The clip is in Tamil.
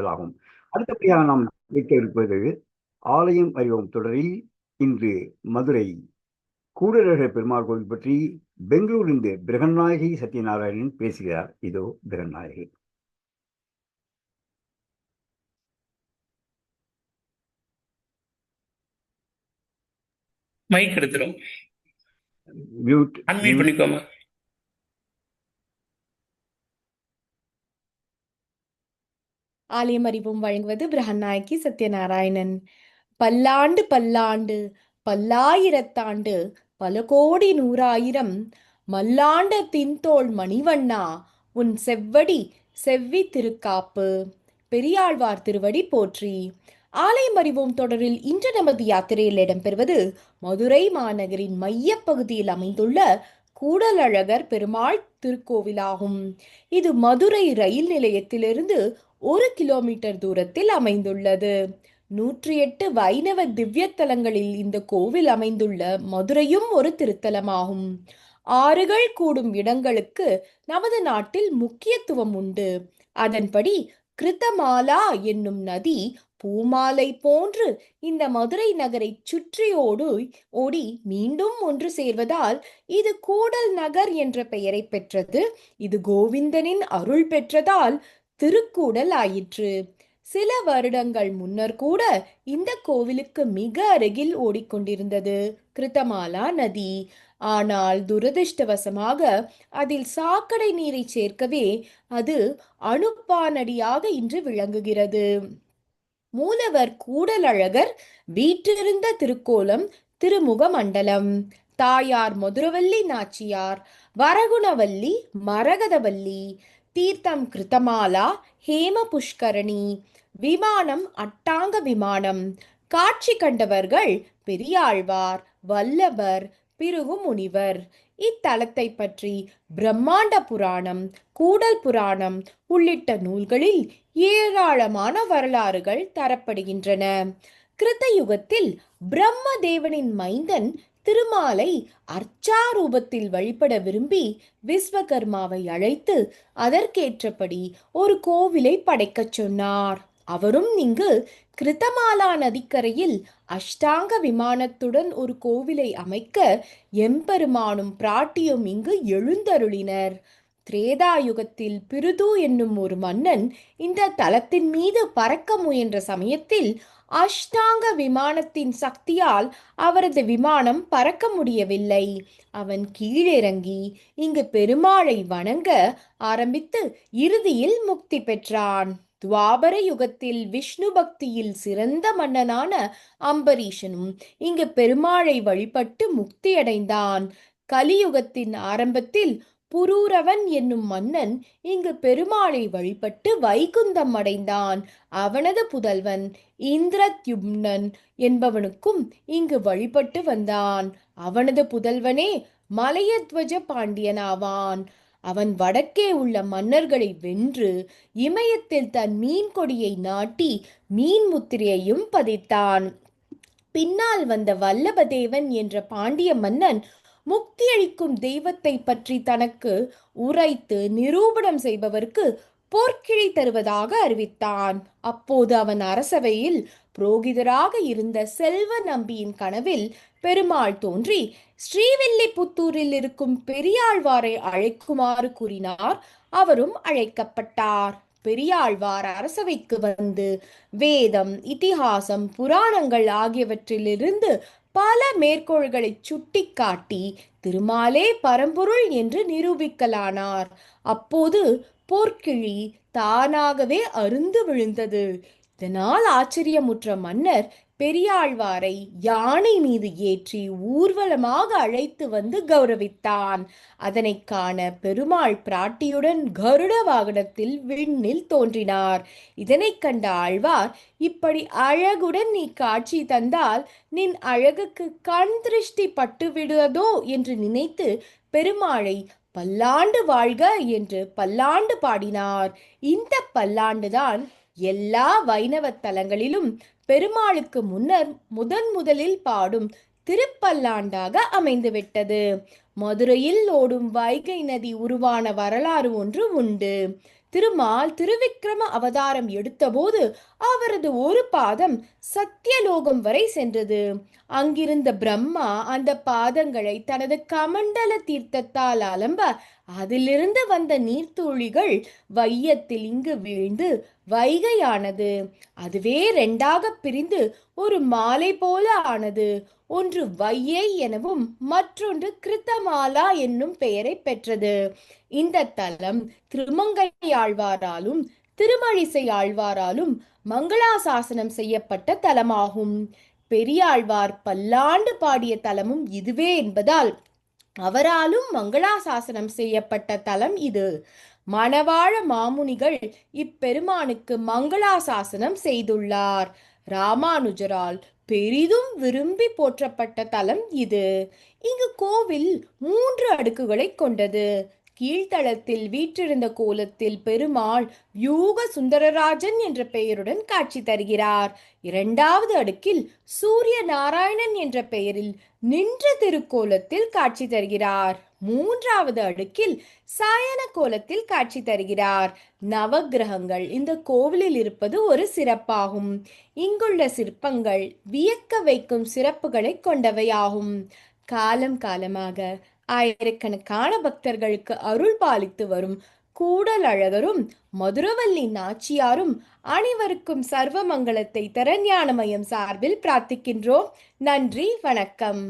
பெற்றதாகும் அடுத்தபடியாக நாம் கேட்க இருப்பது ஆலயம் அறிவோம் தொடரில் இன்று மதுரை கூடரக பெருமாள் கோவில் பற்றி பெங்களூரிலிருந்து பிரகநாயகி சத்யநாராயணன் பேசுகிறார். இதோ பிரகநாயகி மைக் எடுத்துரும். மியூட் அன்மியூட் பண்ணிக்கோங்க ஆலயம் அறிவும் வழங்குவது பிரகநாயகி சத்யநாராயணன். பல்லாண்டு பல்லாண்டு பல்லாயிரத்தாண்டு பல கோடி நூறாயிரம் மல்லாண்ட தின்தோள் மணிவண்ணா உன் செவ்வடி செவ்வி திருக்காப்பு. பெரியாழ்வார் திருவடி போற்றி. ஆலயம் அறிவோம் தொடரில் இன்று நமது யாத்திரையில் இடம்பெறுவது மதுரை மாநகரின் மைய பகுதியில் அமைந்துள்ள கூடலழகர் பெருமாள் திருக்கோவிலாகும். இது மதுரை ரயில் நிலையத்திலிருந்து ஒரு கிலோமீட்டர் தூரத்தில் அமைந்துள்ளது. நூற்றி எட்டு வைணவ திவ்யத்தலங்களில் இந்த கோவில் அமைந்துள்ள மதுரையும் ஒரு திருத்தலமாகும். ஆறுகள் கூடும் இடங்களுக்கு நமது நாட்டில் முக்கியத்துவம் உண்டு. அதன்படி கிருத்தமாலா என்னும் நதி பூமாலை போன்று இந்த மதுரை நகரை சுற்றியோடு ஓடி மீண்டும் ஒன்று சேர்வதால் இது கூடல் நகர் என்ற பெயரை பெற்றது. இது கோவிந்தனின் அருள் பெற்றதால் திருக்கூடல் ஆயிற்று. சில வருடங்கள் முன்னர் கூட இந்த கோவிலுக்கு மிக அருகில் ஓடிக்கொண்டிருந்தது கிருத்தமாலா நதி. ஆனால் துரதிர்ஷ்டவசமாக அதில் சாக்கடை நீரை சேர்க்கவே அது அணுப்பானடியாக இன்று விளங்குகிறது. மூலவர் கூடலழகர் வீற்றிருந்த திருக்கோலம் திருமுக மண்டலம் தாயார் மதுரவல்லி நாச்சியார் வரகுணவல்லி மரகதவல்லி தீர்த்தம் கிருத்தமாலா ஹேம புஷ்கரணி விமானம் அட்டாங்க விமானம். காட்சி கண்டவர்கள் பெரியாழ்வார் வல்லவர் பிருகு முனிவர் இத்தலத்தை பற்றி பிரம்மாண்ட புராணம் கூடல் புராணம் உள்ளிட்ட நூல்களில் ஏராளமான வரலாறுகள் தரப்படுகின்றன. கிருத்த யுகத்தில் பிரம்மதேவனின் மைந்தன் திருமாலை அர்ச்சாரூபத்தில் வழிபட விரும்பி விஸ்வகர்மாவை அழைத்து அதற்கேற்றபடி ஒரு கோவிலை படைக்கச் சொன்னார். அவரும் இங்கு கிருத்தமாலா நதிக்கரையில் அஷ்டாங்க விமானத்துடன் ஒரு கோவிலை அமைக்க எம்பெருமானும் பிராட்டியும் இங்கு எழுந்தருளினர். திரேதாயுகத்தில் பிருது என்னும் ஒரு மன்னன் இந்த தலத்தின் மீது பறக்க முயன்ற சமயத்தில் அஷ்டாங்க விமானத்தின் சக்தியால் அவரது விமானம் பறக்க முடியவில்லை. அவன் கீழிறங்கி இங்கு பெருமாளை வணங்க ஆரம்பித்து இறுதியில் முக்தி பெற்றான். துவாபர யுகத்தில் விஷ்ணு பக்தியில் சிறந்த மன்னனான அம்பரீஷனும் இங்கு பெருமாளை வழிபட்டு முக்தியடைந்தான். கலியுகத்தின் ஆரம்பத்தில் புரூரவன் என்னும் மன்னன் இங்கு பெருமாளை வழிபட்டு வைகுந்தம் அடைந்தான். அவனது புதல்வன் இந்திரத்யும்னன் என்பவனுக்கும் இங்கு வழிபட்டு வந்தான். அவனது புதல்வனே மலையத்வஜ பாண்டியனாவான். அவன் வடக்கே உள்ள மன்னர்களை வென்று இமயத்தில் தன் மீன் கொடியை நாட்டி மீன் முத்திரையையும் பதித்தான். பின்னால் வந்த வல்லபதேவன் என்ற பாண்டிய மன்னன் முக்தி அளிக்கும் தெய்வத்தை பற்றி தனக்கு உரைத்து நிரூபணம் செய்பவர்க்கு போர்க்கிழி தருவதாக அறிவித்தான். அப்போது அவன் அரசவையில் புரோகிதராக இருந்த செல்வ நம்பியின் கனவில் பெருமாள் தோன்றி ஸ்ரீவில்லிபுத்தூரில் இருக்கும் பெரியாழ்வாரை அழைக்குமாறு கூறினார். அவரும் அழைக்கப்பட்டார். பெரியாழ்வார் அரசவைக்கு வந்து வேதம் இதிகாசம் புராணங்கள் ஆகியவற்றிலிருந்து பல மேற்கோள்களை சுட்டிக்காட்டி திருமாலே பரம்பொருள் என்று நிரூபிக்கலானார். அப்போது போர்க்கிழி தானாகவே அருந்து விழுந்தது. இதனால் ஆச்சரியமுற்ற மன்னர் பெரியாழ்வாரை யானை மீது ஏற்றி ஊர்வலமாக அழைத்து வந்து கௌரவித்தான். அதனை காண பெருமாள் பிராட்டியுடன் கருட வாகனத்தில் விண்ணில் தோன்றினார். இதனைக் கண்ட ஆழ்வார் இப்படி அழகுடன் நீ காட்சி தந்தால் நின் அழகுக்கு கண் திருஷ்டி பட்டுவிடுவதோ என்று நினைத்து பெருமாளை பல்லாண்டு வாழ்க என்று பல்லாண்டு பாடினார். இந்த பல்லாண்டுதான் எல்லா வைணவ தலங்களிலும் பெருமாளுக்கு முன்னர் முதன் முதலில் பாடும் திருப்பல்லாண்டாக அமைந்துவிட்டது. மதுரையில் ஓடும் வைகை நதி உருவான வரலாறு ஒன்று உண்டு. திருமால் திருவிக்ரம அவதாரம் எடுத்தபோது அவரது ஒரு பாதம் சத்தியலோகம் வரை சென்றது. அங்கிருந்த பிரம்மா அந்த பாதங்களை தனது கமண்டல தீர்த்தத்தால் அலம்ப அதிலிருந்து வந்த நீர்த்துளிகள் வையத்தில் இங்கு வீழ்ந்து வைகையானது. அதுவே ரெண்டாக பிரிந்து ஒரு மாலை போல ஆனது. ஒன்று வையை எனவும் மற்றொன்று கிருத்தமாலா என்னும் பெயரை பெற்றது. இந்த தலம் திருமங்கை ஆழ்வாராலும் திருமழிசை ஆழ்வாராலும் மங்களாசாசனம் செய்யப்பட்ட தலமாகும். பெரியாழ்வார் பல்லாண்டு பாடிய தலமும் இதுவே என்பதால் அவராலும் மங்களாசாசனம் செய்யப்பட்ட தலம் இது. மணவாழ மாமுனிகள் இப்பெருமானுக்கு மங்களாசாசனம் செய்துள்ளார். ராமானுஜரால் பெரிதும் விரும்பி போற்றப்பட்ட தலம் இது. இங்கு கோவில் மூன்று அடுக்குகளை கொண்டது. கீழ்த்தளத்தில் வீற்றிருந்த கோலத்தில் பெருமாள் வியூக சுந்தரராஜன் என்ற பெயருடன் காட்சி தருகிறார். இரண்டாவது அடுக்கில் சூரிய நாராயணன் என்ற பெயரில் நின்ற திருக்கோலத்தில் காட்சி தருகிறார். மூன்றாவது அடுக்கில் சாயன கோலத்தில் காட்சி தருகிறார். நவக்கிரகங்கள் இந்த கோவிலில் இருப்பது ஒரு சிறப்பாகும். இங்குள்ள சிற்பங்கள் வியக்க வைக்கும் சிறப்புகளை கொண்டவையாகும். காலம் காலமாக ஆயிரக்கணக்கான பக்தர்களுக்கு அருள் பாலித்து வரும் கூடல் அழகரும் மதுரவல்லி நாச்சியாரும் அனைவருக்கும் சர்வ மங்களத்தை சார்பில் பிரார்த்திக்கின்றோம். நன்றி வணக்கம்.